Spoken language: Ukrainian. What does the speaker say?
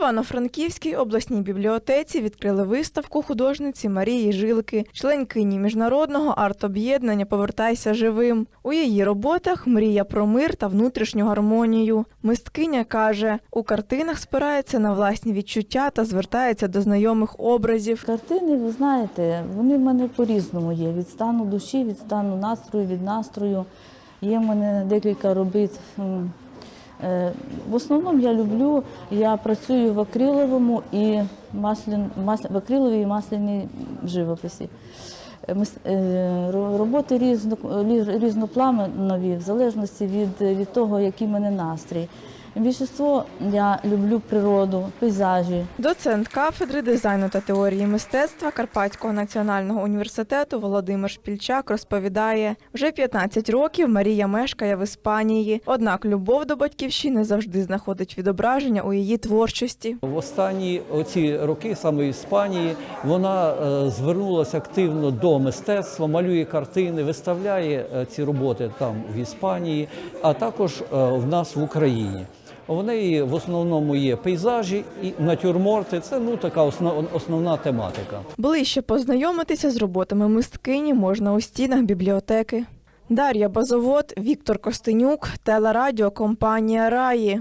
Івано-Франківській обласній бібліотеці відкрили виставку художниці Марії Жилки, членкині міжнародного арт-об'єднання Повертайся живим. У її роботах мрія про мир та внутрішню гармонію. Мисткиня каже, у картинах спирається на власні відчуття та звертається до знайомих образів. Картини, ви знаєте, вони в мене по-різному є. Від стану душі, від стану настрою, від настрою. Є в мене декілька робіт. Е, В основному я люблю, я працюю в акриловому і маслін, мас, в акриловій і масляній живописі. Е, е, ро- Роботи різно, різнопланові, в залежності від, від того, який мене настрій. Більшість я люблю природу, пейзажі, Доцент кафедри дизайну та теорії мистецтва Карпатського національного університету Володимир Шпільчак розповідає, вже 15 років Марія мешкає в Іспанії. Однак любов до батьківщини завжди знаходить відображення у її творчості. В останні оці роки, саме Іспанії, вона е, звернулася активно до мистецтва, малює картини, виставляє е, ці роботи там в Іспанії, а також е, в нас в Україні. Неї в основному є пейзажі і натюрморти. Це ну така основ, основна тематика. Ближче познайомитися з роботами мисткині можна у стінах бібліотеки. Дар'я Базовод, Віктор Костенюк, телерадіокомпанія Раї.